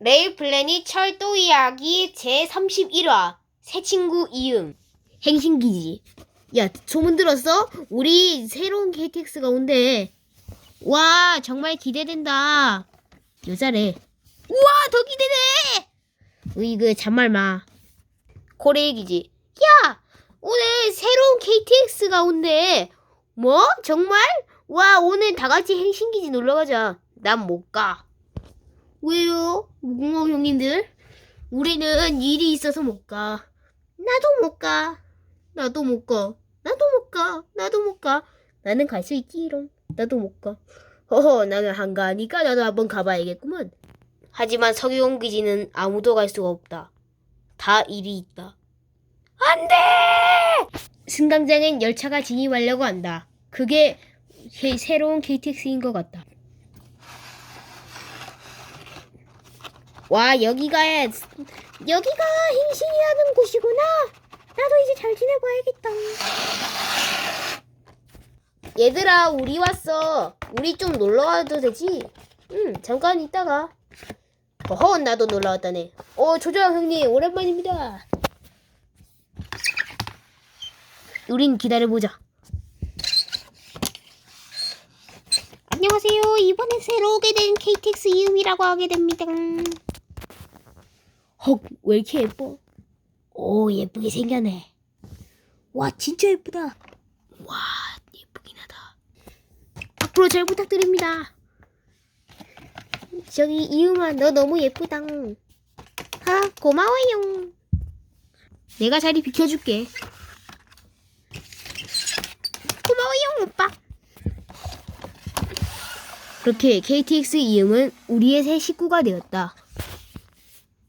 레일 플래닛 철도 이야기 제31화. 새 친구 이음 행신기지. 야 소문 들었어? 우리 새로운 KTX가 온대 와 정말 기대된다. 여자래. 우와 더 기대돼! 으이그 잔말 마. 고래기지. 야 오늘 새로운 KTX가 온대 뭐? 정말? 와 오늘 다같이 행신기지 놀러가자. 난 못가 왜요? 무궁화 형님들? 우리는 일이 있어서 못 가. 나도 못 가. 나도 못 가. 나도 못 가. 나도 못 가. 나는 갈 수 있지롱. 나도 못 가. 허허, 나는 한가하니까 나도 한번 가봐야겠구먼. 하지만 석유공 기지는 아무도 갈 수가 없다. 다 일이 있다. 안 돼! 승강장엔 열차가 진입하려고 한다. 그게 새- 새로운 KTX인 것 같다. 와 여기가 여기가 행신이라는 곳이구나. 나도 이제 잘 지내봐야겠다. 얘들아 우리 왔어. 우리 좀 놀러 와도 되지? 응 잠깐 있다가. 어허 나도 놀러 왔다네. 어 조조영 형님 오랜만입니다. 우린 기다려보자. 안녕하세요. 이번에 새로 오게 된 KTX 이음이라고 하게 됩니다. 헉, 왜 이렇게 예뻐? 오, 예쁘게 생겼네. 와, 진짜 예쁘다. 와, 예쁘긴 하다. 앞으로 잘 부탁드립니다. 저기 이음아, 너 너무 예쁘다. 아, 고마워요. 내가 자리 비켜줄게. 고마워요, 오빠. 그렇게 KTX 이음은 우리의 새 식구가 되었다.